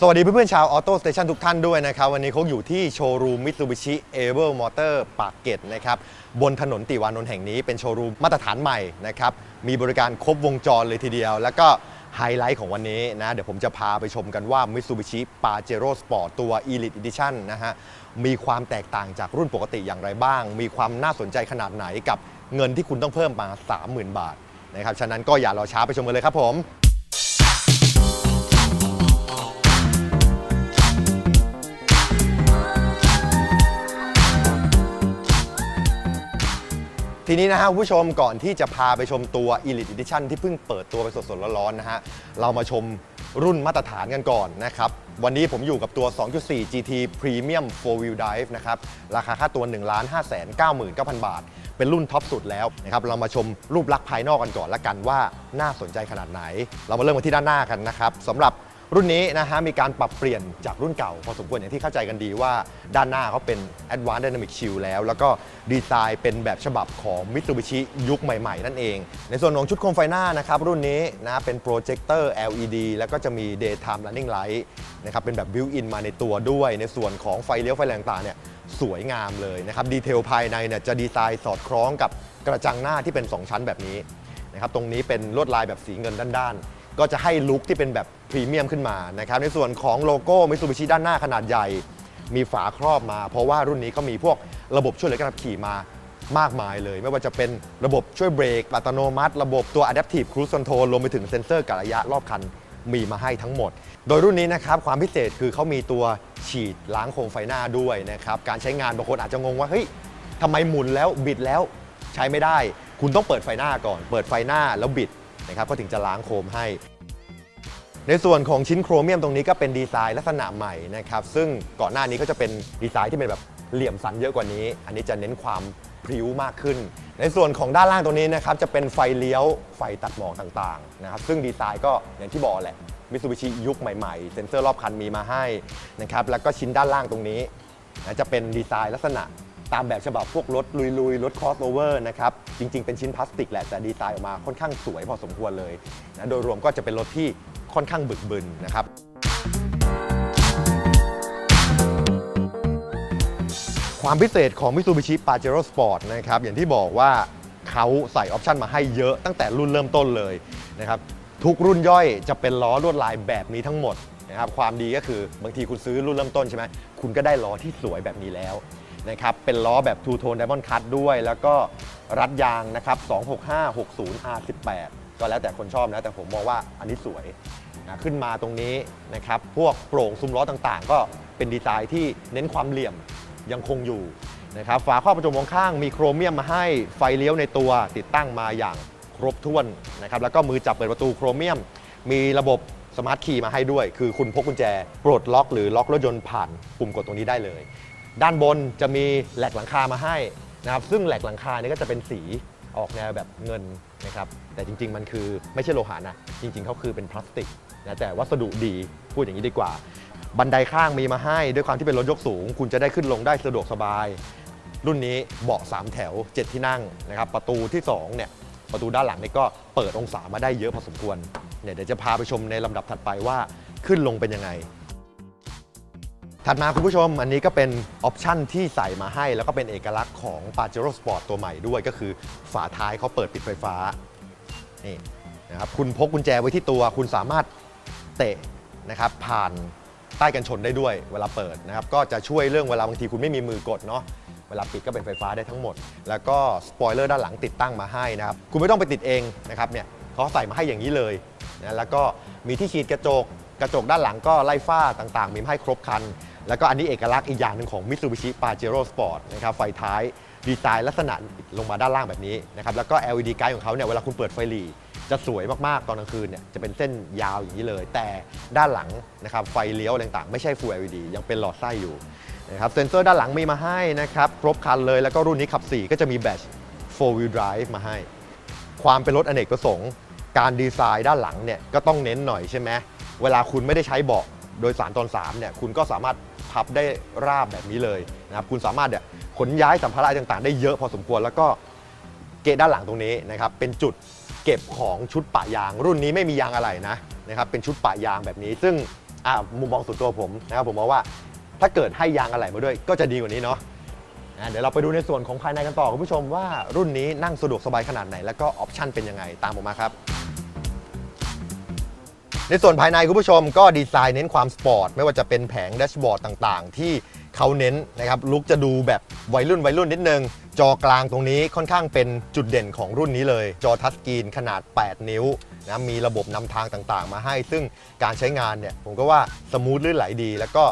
สวัสดีเพื่อนๆชาวออโต้สเตชันทุกท่านด้วยนะครับ วันนี้เขาอยู่ที่โชว์รูมมิตซูบิชิเอเวอร์มอเตอร์ปากเกร็ดนะครับ บนถนนติวานนท์แห่งนี้เป็นโชว์รูมมาตรฐานใหม่นะครับ มีบริการครบวงจรเลยทีเดียว แล้วก็ไฮไลท์ของวันนี้นะ เดี๋ยวผมจะพาไปชมกันว่า Mitsubishi Pajero Sport ตัว Elite Edition นะฮะ มีความแตกต่างจากรุ่นปกติอย่างไรบ้าง มีความน่าสนใจขนาดไหนกับเงินที่คุณต้องเพิ่มมา 30,000 บาทนะครับฉะนั้นก็อย่ารอช้าไปชมกันเลยครับผม ทีนี้นะฮะผู้ชมก่อนที่จะพาไปชมตัว Elite Edition ที่เพิ่งเปิดตัวไปสดๆร้อนๆนะฮะเรามาชมรุ่นมาตรฐานกันก่อนนะครับ วันนี้ผมอยู่กับตัว 2.4 GT Premium 4 Wheel Drive นะครับ ราคาค่าตัว 1 5 9 9 9 0 0 บาท เป็นรุ่นท็อปสุดแล้วนะครับ เรามาชมรูปลักษณ์ภายนอกกันก่อนละกันว่าน่าสนใจขนาดไหน เรามาเริ่มกันที่ด้านหน้ากันนะครับสำหรับ รุ่นนี้นะฮะมีการปรับเปลี่ยนจากรุ่นเก่าพอสมควรอย่างที่เข้าใจกันดีว่าด้านหน้าเขาเป็น Advanced Dynamic Shield แล้ว แล้วก็ดีไซน์เป็นแบบฉบับของ Mitsubishi ยุคใหม่ๆ นั่นเอง ในส่วนของชุดโคมไฟหน้านะครับรุ่นนี้นะเป็นโปรเจคเตอร์ LED แล้วก็จะมี Daytime Running Light นะครับเป็นแบบ built-in มาในตัวด้วย ในส่วนของไฟเลี้ยวไฟแรงต่างเนี่ยสวยงามเลยนะครับดีเทลภายในเนี่ยจะดีไซน์สอดคล้องกับกระจังหน้าที่เป็นสองชั้นแบบนี้นะครับตรงนี้เป็นลวดลายแบบสีเงินด้านๆ ก็จะให้ลุคที่เป็นแบบพรีเมียมขึ้นมานะครับในส่วนของโลโก้มิ t ซูบิชิด้านหน้าขนาดใหญ่ มีฝาครอบมา เพราะว่ารุ่นนี้เขามีพวกระบบช่วยเหลือการขับขี่มามากมายเลย ไม่ว่าจะเป็นระบบช่วยเบรกอัตโนมัติ ระบบตัว Adaptive Cruise Control รวมไปถึงเซ็นเซอร์กะระยะรอบคันมีมาให้ทั้งหมด โดยรุ่นนี้นะครับความพิเศษคือเขามีตัวฉีดล้างโคมไฟหน้าด้วยนะครับการใช้งานบางคนอาจจะงงว่าเฮ้ยทำไมหมุนแล้วบิดแล้วใช้ไม่ได้ คุณต้องเปิดไฟหน้าก่อน เปิดไฟหน้าแล้วบิด นะครับก็ถึงจะล้างโคมให้ ในส่วนของชิ้นโครเมียมตรงนี้ก็เป็นดีไซน์ลักษณะใหม่นะครับซึ่งก่อนหน้านี้ก็จะเป็นดีไซน์ที่เป็นแบบเหลี่ยมสันเยอะกว่านี้ อันนี้จะเน้นความพริ้วมากขึ้น ในส่วนของด้านล่างตรงนี้นะครับจะเป็นไฟเลี้ยวไฟตัดหมอกต่างๆนะครับซึ่งดีไซน์ก็อย่างที่บอกแหละมิ t ซูบิชิยุคใหม่ๆ เซ็นเซอร์รอบคันมีมาให้นะครับแล้วก็ชิ้นด้านล่างตรงนี้นะจะเป็นดีไซน์ลักษณะ ตามแบบฉบับพวกรถลุยๆ รถคอสโอเวอร์นะครับ จริง ๆ เป็นชิ้นพลาสติกแหละ แต่ดีไซน์ออกมาค่อนข้างสวยพอสมควรเลยนะโดยรวมก็จะเป็นรถที่ค่อนข้างบึกบึนนะครับความพิเศษของ Mitsubishi Pajero Sport นะครับอย่างที่บอกว่าเขาใส่ออปชันมาให้เยอะตั้งแต่รุ่นเริ่มต้นเลยนะครับทุกรุ่นย่อยจะเป็นล้อลวดลายแบบนี้ทั้งหมดนะครับความดีก็คือบางทีคุณซื้อรุ่นเริ่มต้นใช่ไหมคุณก็ได้ล้อที่สวยแบบนี้แล้ว นะครับเป็นล้อแบบ Two Tone Diamond Cut ด้วย แล้วก็รัดยางนะครับ 265 60 R18 ก็แล้วแต่คนชอบนะ แต่ผมมองว่าอันนี้สวยนะขึ้นมาตรงนี้นะครับ พวกโปร่งซุ้มล้อต่างๆ ก็เป็นดีไซน์ที่เน้นความเหลี่ยมยังคงอยู่นะครับฝาครอบประตูมองข้างมีโครเมียมมาให้ไฟเลี้ยวในตัวติดตั้งมาอย่างครบถ้วนนะครับแล้วก็มือจับเปิดประตูโครเมียม มีระบบสมาร์ทคีย์มาให้ด้วย คือคุณพกกุญแจปลดล็อกหรือล็อกรถยนต์ผ่านปุ่มกดตรงนี้ได้เลย ด้านบนจะมีแหลกหลังคามาให้นะครับซึ่งแหลกหลังคาเนี่ยก็จะเป็นสีออกแนวแบบเงินนะครับแต่จริง ๆ มันคือไม่ใช่โลหะนะจริง ๆเขาคือเป็นพลาสติกนะแต่วัสดุดีพูดอย่างนี้ดีกว่า บันไดข้างมีมาให้ด้วยความที่เป็นรถยกสูง คุณจะได้ขึ้นลงได้สะดวกสบาย รุ่นนี้เบาะ 3 แถว 7 ที่นั่งนะครับประตูที่2เนี่ยประตูด้านหลังนี่ก็เปิดองศามาได้เยอะพอสมควรเนี่ยเดี๋ยวจะพาไปชมในลำดับถัดไปว่าขึ้นลงเป็นยังไง ถัดมาคุณผู้ชมอันนี้ก็เป็นออปชันที่ใส่มาให้ แล้วก็เป็นเอกลักษณ์ของ Pajero Sport ตัวใหม่ด้วยก็คือฝาท้ายเขาเปิดปิดไฟฟ้านี่นะครับคุณพกกุญแจไว้ที่ตัว คุณสามารถเตะนะครับผ่านใต้กันชนได้ด้วยเวลาเปิดนะครับก็จะช่วยเรื่องเวลาบางทีคุณไม่มีมือกดเนาะเวลาปิดก็เป็นไฟฟ้าได้ทั้งหมด แล้วก็สปอยเลอร์ด้านหลังติดตั้งมาให้นะครับคุณไม่ต้องไปติดเองนะครับเนี่ยเขาใส่มาให้อย่างนี้เลยนะแล้วก็มีที่ฉีดกระจกกระจกด้านหลังก็ไล่ฝ้าต่างๆ มีมาให้ครบคัน แล้วก็อันนี้เอกลักษณ์อีกอย่างหนึ่งของ Mitsubishi Pajero Sport นะครับไฟท้ายดีไซน์ลักษณะลงมาด้านล่างแบบนี้นะครับแล้วก็ LED ไกด์ของเขาเนี่ยเวลาคุณเปิดไฟหลีจะสวยมาก ๆ ตอนกลางคืนเนี่ยจะเป็นเส้นยาวอย่างนี้เลย แต่ด้านหลังนะครับไฟเลี้ยวต่างๆ ไม่ใช่ Full LED ยังเป็นหลอดไส้อยู่นะครับเซ็นเซอร์ด้านหลังมีมาให้นะครับครบครันเลยแล้วก็รุ่นนี้ขับ 4 ก็จะมีแบต4 wheel drive มาให้ ความเป็นรถอเนกประสงค์ การดีไซน์ด้านหลังเนี่ยก็ต้องเน้นหน่อยใช่ไหมเวลาคุณไม่ได้ใช้เบาะ โดยสารตอน3เนี่ยคุณก็สามารถพับได้ราบแบบนี้เลยนะครับคุณสามารถเนี่ยขนย้ายสัมภาระต่างๆ ได้เยอะพอสมควรแล้วก็เกะด้านหลังตรงนี้นะครับเป็นจุดเก็บของชุดปะยาง รุ่นนี้ไม่มียางอะไรนะนะครับเป็นชุดปะยางแบบนี้ ซึ่งอ่ามุมมองส่วนตัวผมนะครับผมมองว่าถ้าเกิดให้ยางอะไหล่มาด้วย ก็จะดีกว่านี้เนาะอะเดี๋ยวเราไปดูในส่วนของภายในกันต่อคุณผู้ชมว่ารุ่นนี้นั่งสะดวกสบายขนาดไหน แล้วก็ออปชั่นเป็นยังไงตามผมมาครับ ในส่วนภายในคุณผู้ชมก็ดีไซน์เน้นความสปอร์ตไม่ว่าจะเป็นแผงแดชบอร์ดต่างๆ ที่เขาเน้นนะครับลุกจะดูแบบวัยรุ่นวัยรุ่นนิดนึง จอกลางตรงนี้ค่อนข้างเป็นจุดเด่นของรุ่นนี้เลย จอทัชสกรีนขนาด 8 นิ้วนะมีระบบนำทางต่างๆ มาให้ ซึ่งการใช้งานเนี่ยผมก็ว่าสมูทลื่นไหลดี แล้วก็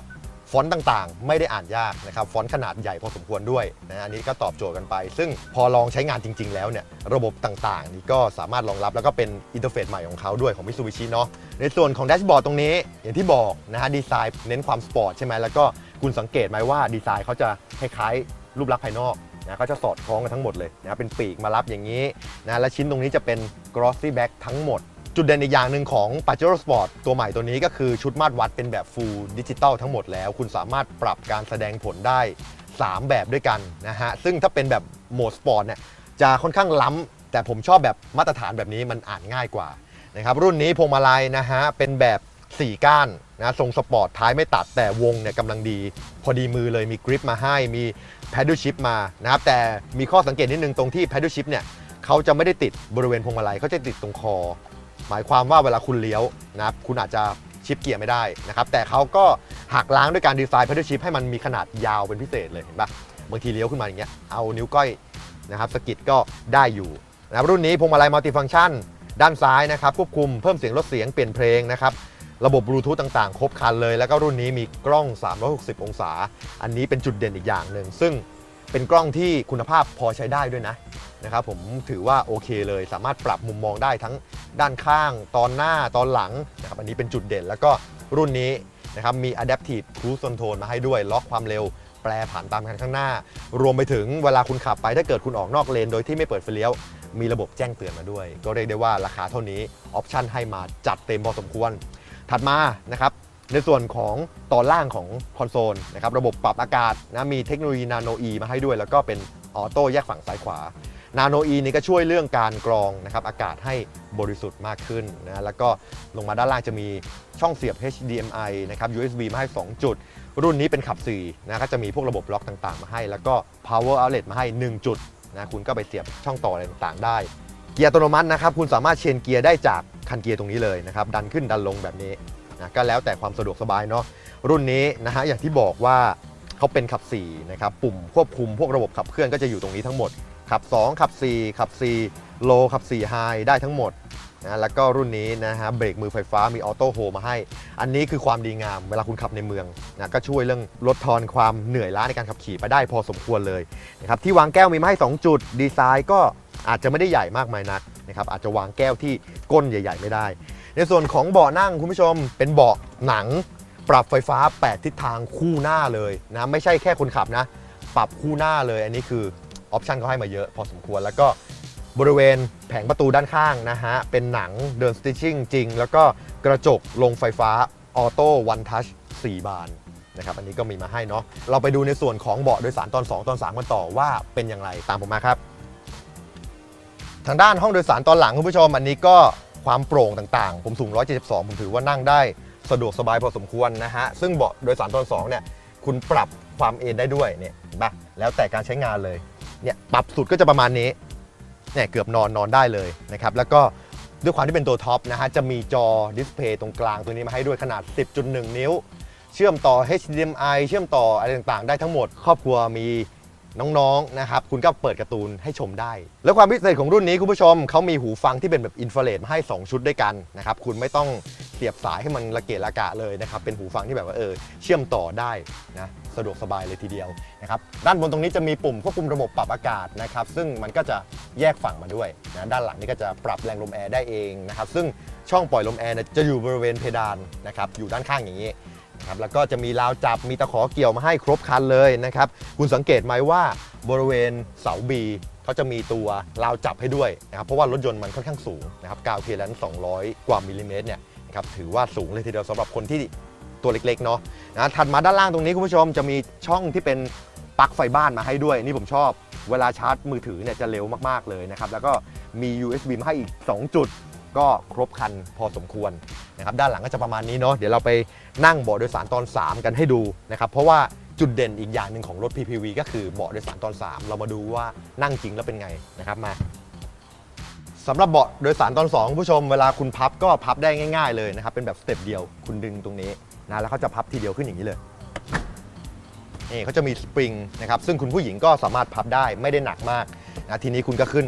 ฟอนต์ต่างๆ ไม่ได้อ่านยากนะครับฟอนต์ขนาดใหญ่พอสมควรด้วยนะอันนี้ก็ตอบโจทย์กันไป ซึ่งพอลองใช้งานจริง ๆ แล้วเนี่ยระบบต่างๆ นี่ก็สามารถรองรับแล้วก็เป็นอินเทอร์เฟซใหม่ของเขาด้วยของ Mitsubishi เนาะในส่วนของแดชบอร์ดตรงนี้ อย่างที่บอกนะฮะดีไซน์เน้นความสปอร์ตใช่ไหมแล้วก็คุณสังเกตไหมว่าดีไซน์เขาจะคล้ายๆรูปลักษณ์ภายนอกนะเขาจะสอดคล้องกันทั้งหมดเลยนะเป็นปีกมารับอย่างนี้นะและชิ้นตรงนี้จะเป็น glossy back ทั้งหมด จุดเด่นอีกอย่างหนึ่งของ Pajero Sport ตัวใหม่ตัวนี้ก็คือชุดมาตรวัดเป็นแบบ full digital ทั้งหมดแล้ว คุณสามารถปรับการแสดงผลได้ 3 แบบด้วยกันนะฮะ ซึ่งถ้าเป็นแบบโหมดสปอร์ตเนี่ยจะค่อนข้างล้ำแต่ผมชอบแบบมาตรฐานแบบนี้มันอ่านง่ายกว่านะครับรุ่นนี้พวงมาลัยนะฮะเป็นแบบ 4 ก้านนะทรงสปอร์ตท้ายไม่ตัดแต่วงเนี่ยกำลังดี พอดีมือเลยมีกริปมาให้มี paddle shift มานะครับแต่มีข้อสังเกตนิดนึงตรงที่ paddle shift เนี่ยเขาจะไม่ได้ติดบริเวณพวงมาลัยเขาจะติดตรงคอ หมายความว่าเวลาคุณเลี้ยวนะครับคุณอาจจะชิปเกียร์ไม่ได้นะครับแต่เขาก็หักล้างด้วยการดีไซน์ paddle shift ให้มันมีขนาดยาวเป็นพิเศษเลยเห็นปะบางทีเลี้ยวขึ้นมาอย่างเงี้ยเอานิ้วก้อยนะครับสกิดก็ได้อยู่นะครับรุ่นนี้พวงมาลัยมัลติฟัง c t ชันด้านซ้ายนะครับควบคุมเพิ่มเสียงลดเสียงเปลี่ยนเพลงนะครับระบบบลูทูธต่างๆ ครบครันเลย แล้วก็รุ่นนี้มีกล้อง 360 องศา อันนี้เป็นจุดเด่นอีกอย่างหนึ่ง ซึ่งเป็นกล้องที่คุณภาพพอใช้ได้ด้วยนะ นะครับผมถือว่าโอเคเลย สามารถปรับมุมมองได้ทั้งด้านข้างตอนหน้าตอนหลังนะครับอันนี้เป็นจุดเด่นแล้วก็รุ่นนี้นะครับมี Adaptive Cruise Control มาให้ด้วยล็อกความเร็วแปรผันตามคันข้างหน้า รวมไปถึงเวลาคุณขับไปถ้าเกิดคุณออกนอกเลน โดยที่ไม่เปิดไฟเลี้ยวมีระบบแจ้งเตือนมาด้วย ก็เรียกได้ว่าราคาเท่านี้ออปชันให้มาจัดเต็มพอสมควร ถัดมานะครับในส่วนของตอนล่างของคอนโซลนะครับระบบปรับอากาศนะมีเทคโนโลยีนาโนอีมาให้ด้วย แล้วก็เป็นออโต้แยกฝั่งซ้ายขวา นาโนอีนี่ก็ช่วยเรื่องการกรองนะครับอากาศให้บริสุทธิ์มากขึ้นนะแล้วก็ลงมาด้านล่างจะมีช่องเสียบ HDMI นะครับ USB มาให้ 2 จุด รุ่นนี้เป็นขับ4นะก็จะมีพวกระบบล็อกต่างๆ มาให้ แล้วก็ power outlet มาให้ 1 จุดนะคุณก็ไปเสียบช่องต่ออะไรต่างๆได้ เกียร์อัตโนมัตินะครับคุณสามารถเชนเกียร์ได้จากคันเกียร์ตรงนี้เลยนะครับดันขึ้นดันลงแบบนี้นะก็แล้วแต่ความสะดวกสบายเนาะรุ่นนี้นะฮะอย่างที่บอกว่าเขาเป็นขับ4นะครับปุ่มควบคุมพวกระบบขับเคลื่อนก็จะอยู่ตรงนี้ทั้งหมด ขับ 2 ขับ 4 ขับ 4 โลขับ 4 ไฮได้ทั้งหมดนะแล้วก็รุ่นนี้นะฮะเบรกมือไฟฟ้ามีออโต้โฮมาให้ อันนี้คือความดีงามเวลาคุณขับในเมืองนะก็ช่วยเรื่องลดทอนความเหนื่อยล้าในการขับขี่ไปได้พอสมควรเลยนะครับที่วางแก้วมีมาให้ 2 จุด ดีไซน์ก็อาจจะไม่ได้ใหญ่มากมายนักนะครับอาจจะวางแก้วที่ก้นใหญ่ ๆ ไม่ได้ ในส่วนของเบาะนั่งคุณผู้ชมเป็นเบาะหนัง ปรับไฟฟ้า 8 ทิศทางคู่หน้าเลยนะไม่ใช่แค่คนขับนะ ปรับคู่หน้าเลยอันนี้คือ ออปชันเขาให้มาเยอะพอสมควร แล้วก็บริเวณแผงประตูด้านข้างนะฮะ เป็นหนังเดินสติชชิ่งจริง แล้วก็กระจกลงไฟฟ้าออโต้วันทัช4บานนะครับอันนี้ก็มีมาให้เนาะเราไปดูในส่วนของเบาะโดยสารตอน 2 ตอน3กันต่อว่าเป็นอย่างไรตามผมมาครับ ทางด้านห้องโดยสารตอนหลังคุณผู้ชมอันนี้ก็ความโปร่งต่างๆ ผมสูง 172 ผมถือว่านั่งได้สะดวกสบายพอสมควรนะฮะ ซึ่งเบาะโดยสารตอน2เนี่ยคุณปรับความเอนได้ด้วยเนี่ยเห็นปะแล้วแต่การใช้งานเลย เนี่ยปรับสุดก็จะประมาณนี้เนี่ยเกือบนอนนอนได้เลยนะครับแล้วก็ด้วยความที่เป็นตัวท็อปนะฮะจะมีจอดิสเพย์ตรงกลางตัวนี้มาให้ด้วยขนาด 10.1 นิ้ว เชื่อมต่อ HDMI เชื่อมต่ออะไรต่างๆ ได้ทั้งหมด ครอบครัวมีน้องๆนะครับคุณก็เปิดการ์ตูนให้ชมได้ แล้วความพิเศษของรุ่นนี้คุณผู้ชมเขามีหูฟังที่เป็นแบบอินฟราเรดมาให้ 2 ชุดด้วยกันนะครับคุณไม่ต้องเสียบสายให้มันระเกะระกะเลยนะครับเป็นหูฟังที่แบบว่าเออเชื่อมต่อได้นะ สะดวกสบายเลยทีเดียวนะครับด้านบนตรงนี้จะมีปุ่มควบคุมระบบปรับอากาศนะครับซึ่งมันก็จะแยกฝั่งมาด้วยนะด้านหลังนี่ก็จะปรับแรงลมแอร์ได้เองนะครับซึ่งช่องปล่อยลมแอร์เนี่ยจะอยู่บริเวณเพดานนะครับอยู่ด้านข้างอย่างนี้นะครับแล้วก็จะมีราวจับมีตะขอเกี่ยวมาให้ครบคันเลยนะครับคุณสังเกตไหมว่าบริเวณเสาบีเขาจะมีตัวราวจับให้ด้วยนะครับเพราะว่ารถยนต์มันค่อนข้างสูงนะครับกาวเคลัน200 กว่ามิลลิเมตรเนี่ยนะครับถือว่าสูงเลยทีเดียวสำหรับคนที่ ตัวเล็กๆเนาะนะถัดมาด้านล่างตรงนี้คุณผู้ชมจะมีช่องที่เป็นปลั๊กไฟบ้านมาให้ด้วย นี่ผมชอบ เวลาชาร์จมือถือเนี่ยจะเร็วมากๆเลยนะครับแล้วก็มี USB มาให้อีก 2 จุดก็ครบครันพอสมควรนะครับด้านหลังก็จะประมาณนี้เนาะเดี๋ยวเราไปนั่งเบาะโดยสารตอน 3 กันให้ดูนะครับเพราะว่าจุดเด่นอีกอย่างหนึ่งของรถ PPV ก็คือเบาะโดยสารตอน 3 เรามาดูว่านั่งจริงแล้วเป็นไงนะครับมาสำหรับเบาะโดยสารตอน2คุณผู้ชมเวลาคุณพับก็พับได้ง่าย ๆเลยนะครับเป็นแบบสเต็ปเดียวคุณดึงตรงนี้ นะแล้วเขาจะพับทีเดียวขึ้นอย่างนี้เลยนี่เขาจะมีสปริงนะครับซึ่งคุณผู้หญิงก็สามารถพับได้ไม่ได้หนักมากนะทีนี้คุณก็ขึ้น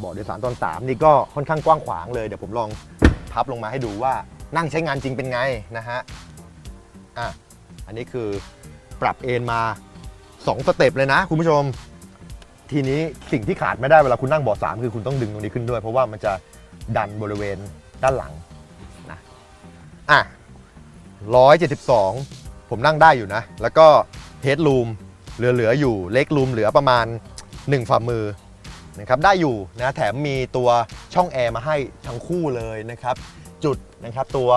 เบาะโดยสารตอน 3 นี่ก็ค่อนข้างกว้างขวางเลยเดี๋ยวผมลองพับลงมาให้ดูว่านั่งใช้งานจริงเป็นไงนะฮะอะอันนี้คือปรับเอนมา 2 สเต็ปเลยนะ คุณผู้ชม ทีนี้สิ่งที่ขาดไม่ได้เวลาคุณนั่งเบาะ3คือคุณต้องดึงตรงนี้ขึ้นด้วย เพราะว่ามันจะดันบริเวณด้านหลัง อะ172 ผมนั่งได้อยู่นะ แล้วก็เฮดรูมเหลือๆอยู่เล็กรูมเหลือประมาณ 1 ฝ่ามือนะครับได้อยู่นะแถมมีตัวช่องแอร์มาให้ทั้งคู่เลยนะครับ จุดนะครับตัว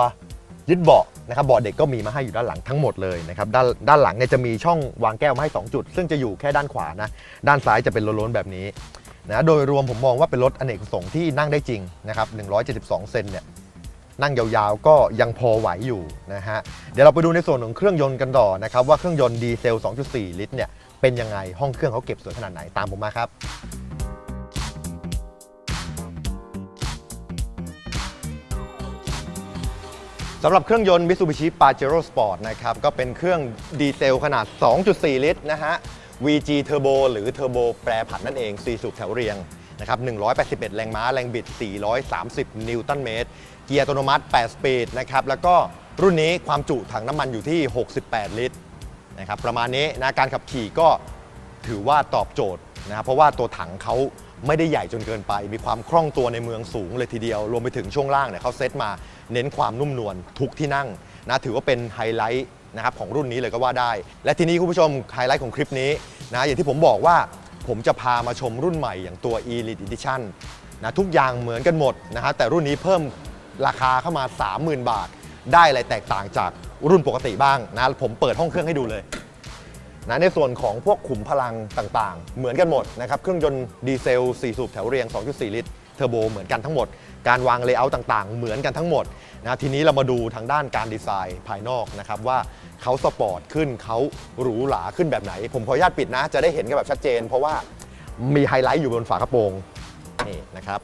ยึดเบาะนะครับเบาะเด็กก็มีมาให้อยู่ด้านหลังทั้งหมดเลยนะครับด้านด้านหลังเนี่ยจะมีช่องวางแก้วมาให้ 2 จุด ซึ่งจะอยู่แค่ด้านขวานะด้านซ้ายจะเป็นล้นๆแบบนี้นะโดยรวมผมมองว่าเป็นรถอเนกประสงค์ที่นั่งได้จริงนะครับ172 เซนเนี่ย นั่งยาวๆ ก็ยังพอไหวอยู่นะฮะเดี๋ยวเราไปดูในส่วนของเครื่องยนต์กันต่อนะครับว่าเครื่องยนต์ดีเซล 2.4 ลิตรเนี่ยเป็นยังไงห้องเครื่องเขาเก็บสวยขนาดไหนตามผมมาครับสำหรับเครื่องยนต์ Mitsubishi Pajero Sport นะครับก็เป็นเครื่องดีเซลขนาด 2.4 ลิตรนะฮะ VG Turbo หรือ Turbo แปรผันนั่นเอง4สูบแถวเรียง นะครับ181 แรงม้า แรงบิด 430 นิวตันเมตร เกียร์อัตโนมัติ 8 สปีดนะครับ แล้วก็รุ่นนี้ความจุถังน้ำมันอยู่ที่ 68 ลิตรนะครับประมาณนี้นะการขับขี่ก็ถือว่าตอบโจทย์นะครับเพราะว่าตัวถังเขาไม่ได้ใหญ่จนเกินไป มีความคล่องตัวในเมืองสูงเลยทีเดียว รวมไปถึงช่วงล่างเนี่ยเขาเซตมาเน้นความนุ่มนวลทุกที่นั่งนะถือว่าเป็นไฮไลท์นะครับของรุ่นนี้เลยก็ว่าได้ และทีนี้คุณผู้ชมไฮไลท์ของคลิปนี้นะอย่างที่ผมบอกว่า ผมจะพามาชมรุ่นใหม่อย่างตัว Elite Edition นะทุกอย่างเหมือนกันหมดนะฮะแต่รุ่นนี้เพิ่มราคาเข้ามา 30,000 บาท ได้อะไรแตกต่างจากรุ่นปกติบ้างนะผมเปิดห้องเครื่องให้ดูเลยนะในส่วนของพวกขุมพลังต่างๆ เหมือนกันหมดนะครับเครื่องยนต์ดีเซล 4 สูบแถวเรียง 2.4 ลิตร เทอร์โบเหมือนกันทั้งหมด การวางเลเยอร์ต่างๆ เหมือนกันทั้งหมดนะทีนี้เรามาดูทางด้านการดีไซน์ภายนอกนะครับว่าเขาสปอร์ตขึ้นเขาหรูหราขึ้นแบบไหน ผมขออนุญาตปิดนะ จะได้เห็นกันแบบชัดเจน เพราะว่ามีไฮไลท์อยู่บนฝากระโปรงนี่นะครับ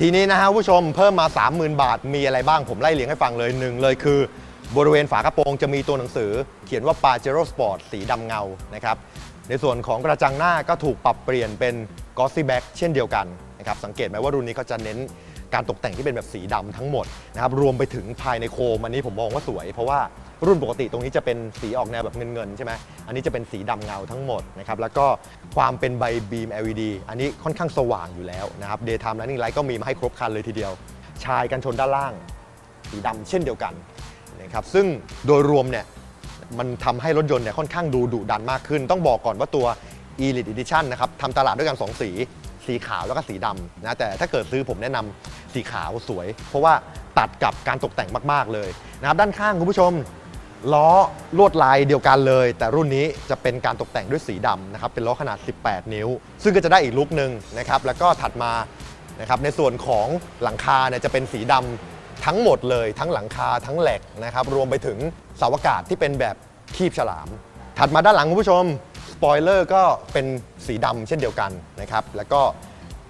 ทีนี้นะฮะผู้ชมเพิ่มมา 30,000 บาท มีอะไรบ้างผมไล่เรียงให้ฟังเลยหนึ่งเลยคือบริเวณฝากระโปรงจะมีตัวหนังสือ เขียนว่า Pajero Sport สีดำเงานะครับ ในส่วนของกระจังหน้าก็ถูกปรับเปลี่ยนเป็น Glossy Back เช่นเดียวกันนะครับสังเกตไหมว่ารุ่นนี้เขาจะเน้นการตกแต่งที่เป็นแบบสีดำทั้งหมดนะครับรวมไปถึงภายในโคมอันนี้ผมมองว่าสวย เพราะว่ารุ่นปกติตรงนี้จะเป็นสีออกแนวแบบเงินๆใช่ไหมอันนี้จะเป็นสีดำเงาทั้งหมดนะครับแล้วก็ความเป็นใบบีม LED อันนี้ค่อนข้างสว่างอยู่แล้วนะครับ Daytime Running Light ก็มีมาให้ครบคันเลยทีเดียว ชายกันชนด้านล่าง สีดำเช่นเดียวกันนะครับซึ่งโดยรวมเนี่ย มันทำให้รถยนต์เนี่ยค่อนข้างดูดุดันมากขึ้น ต้องบอกก่อนว่าตัว Elite Edition นะครับทำตลาดด้วยกัน2สี สีขาวแล้วก็สีดำนะแต่ถ้าเกิดซื้อผมแนะนำสีขาวสวย เพราะว่าตัดกับการตกแต่งมากๆเลยนะครับด้านข้างคุณผู้ชมล้อลวดลายเดียวกันเลย แต่รุ่นนี้จะเป็นการตกแต่งด้วยสีดำนะครับเป็นล้อขนาด 18 นิ้ว ซึ่งก็จะได้อีกลุคหนึ่งนะครับแล้วก็ถัดมานะครับในส่วนของหลังคาเนี่ยจะเป็นสีดำทั้งหมดเลย ทั้งหลังคาทั้งแหลกนะครับรวมไปถึง เสาอากาศที่เป็นแบบคีบฉลาม ถัดมาด้านหลังคุณผู้ชมสปอยเลอร์ก็เป็นสีดำเช่นเดียวกันนะครับแล้วก็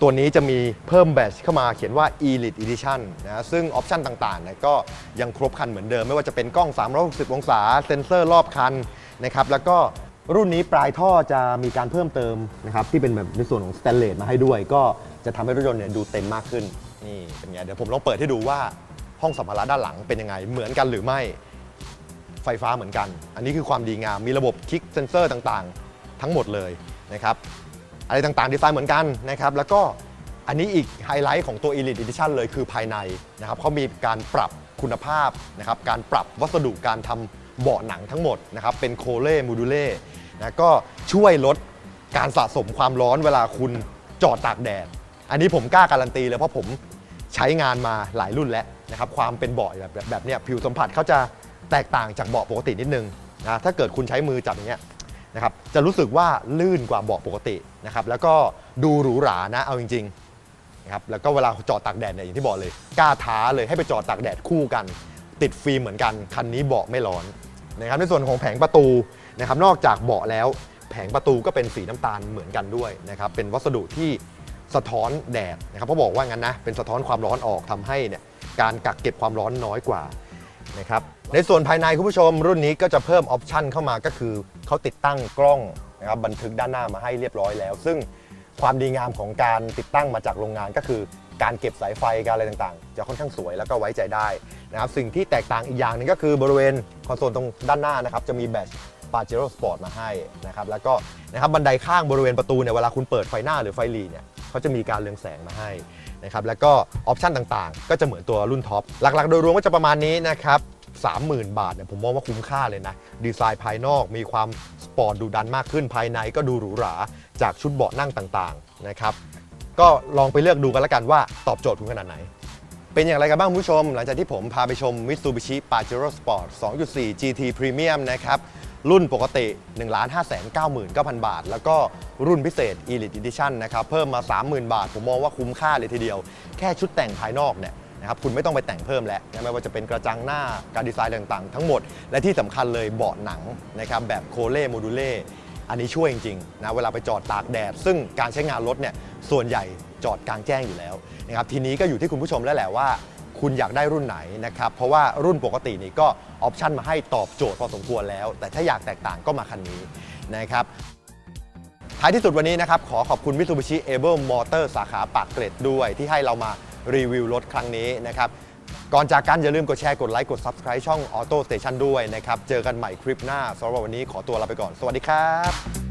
ตัวนี้จะมีเพิ่มแบตเข้ามาเขียนว่า Elite Edition นะซึ่งออปชันต่างๆเนี่ยก็ยังครบครันเหมือนเดิม ไม่ว่าจะเป็นกล้อง 360 องศา เซ็นเซอร์รอบคันนะครับแล้วก็รุ่นนี้ปลายท่อจะมีการเพิ่มเติมนะครับที่เป็นแบบในส่วนของสแตนเลสมาให้ด้วย ก็จะทำให้รถยนต์เนี่ยดูเต็มมากขึ้นนี่เป็นไงเดี๋ยวผมลองเปิดให้ดูว่าห้องสัมภาระด้านหลังเป็นยังไงเหมือนกันหรือไม่ ไฟฟ้าเหมือนกัน อันนี้คือความดีงาม มีระบบคลิกเซนเซอร์ต่างๆ ทั้งหมดเลยนะครับอะไรต่างๆ ดีไซน์เหมือนกันนะครับแล้วก็อันนี้อีกไฮไลท์ของตัว Elite Edition เลยคือภายในนะครับเขามีการปรับคุณภาพนะครับการปรับวัสดุการทำเบาะหนังทั้งหมดนะครับเป็นโคเล่โมดูเล่นะก็ช่วยลดการสะสมความร้อนเวลาคุณจอดตากแดด อันนี้ผมกล้าการันตีเลยเพราะผมใช้งานมาหลายรุ่นแล้วนะครับความเป็นเบาะแบบแบบเนี้ยผิวสัมผัสเขาจะ แตกต่างจากเบาะปกตินิดนึงนะถ้าเกิดคุณใช้มือจับอย่างเงี้ยนะครับจะรู้สึกว่าลื่นกว่าเบาะปกตินะครับแล้วก็ดูหรูหรานะเอาจริงนะครับแล้วก็เวลาจอดตากแดดเนี่ยอย่างที่บอกเลยกล้าท้าเลยให้ไปจอดตากแดดคู่กัน ติดฟิล์มเหมือนกันคันนี้เบาะไม่ร้อนนะครับในส่วนของแผงประตูนะครับนอกจากเบาะแล้วแผงประตูก็เป็นสีน้ำตาลเหมือนกันด้วยนะครับเป็นวัสดุที่สะท้อนแดดนะครับเขาบอกว่างั้นนะเป็นสะท้อนความร้อนออกทำให้เนี่ยการกักเก็บความร้อนน้อยกว่า นะครับในส่วนภายในคุณผู้ชมรุ่นนี้ก็จะเพิ่มออปชันเข้ามาก็คือเขาติดตั้งกล้องนะครับบันทึกด้านหน้ามาให้เรียบร้อยแล้ว ซึ่งความดีงามของการติดตั้งมาจากโรงงานก็คือ การเก็บสายไฟการอะไรต่างๆ จะค่อนข้างสวยแล้วก็ไว้ใจได้นะครับสิ่งที่แตกต่างอีกอย่างหนึงก็คือบริเวณคอนโซลตรงด้านหน้านะครับจะมีแบตปาเจโร่สปอร์ตมาให้นะครับแล้วก็นะครับบันไดข้างบริเวณประตูเนี่ยเวลาคุณเปิดไฟหน้าหรือไฟหลีเนี่ยเขาจะมีการเรืองแสงมาให้ นะครับแล้วก็ออปชันต่างๆ ก็จะเหมือนตัวรุ่นท็อปหลักๆ โดยรวมก็จะประมาณนี้นะครับ30,000 บาทเนี่ยผมมองว่าคุ้มค่าเลยนะ ดีไซน์ภายนอกมีความสปอร์ตดูดันมากขึ้นภายในก็ดูหรูหรา จากชุดเบาะนั่งต่างๆนะครับก็ลองไปเลือกดูกันล้วกันว่าตอบโจทย์คุณขนาดไหน เป็นอย่างไรกันบ้างผู้ชม หลังจากที่ผมพาไปชม Mitsubishi Pajero Sport 2.4 GT Premium นะครับ รุ่นปกติ 1 5 9 9 0 0 0 บาท แล้วก็รุ่นพิเศษ Elite Edition นะครับ เพิ่มมา 30,000 บาท ผมมองว่าคุ้มค่าเลยทีเดียว แค่ชุดแต่งภายนอกเนี่ยนะครับคุณไม่ต้องไปแต่งเพิ่มแล้วนะไม่ว่าจะเป็นกระจังหน้าการดีไซน์ต่างๆ ทั้งหมด และที่สำคัญเลยเบาะหนังนะครับแบบโคเล่โมดูเล่อันนี้ช่วยจริงๆนะเวลาไปจอดตากแดด ซึ่งการใช้งานรถเนี่ยส่วนใหญ่จอดกลางแจ้งอยู่แล้วนะครับทีนี้ก็อยู่ที่คุณผู้ชมแล้วแหละว่า คุณอยากได้รุ่นไหนนะครับ เพราะว่ารุ่นปกตินี่ก็ออปชันมาให้ตอบโจทย์พอสมควรแล้ว แต่ถ้าอยากแตกต่างก็มาคันนี้นะครับท้ายที่สุดวันนี้นะครับ ขอขอบคุณ Mitsubishi Able Motor สาขาปากเกร็ดด้วยที่ให้เรามารีวิวรถครั้งนี้นะครับ ก่อนจากกันอย่าลืมกดแชร์ กดไลค์ กด Subscribe ช่อง Auto Station ด้วยนะครับ เจอกันใหม่คลิปหน้าสำหรับวันนี้ขอตัวลาไปก่อน สวัสดีครับ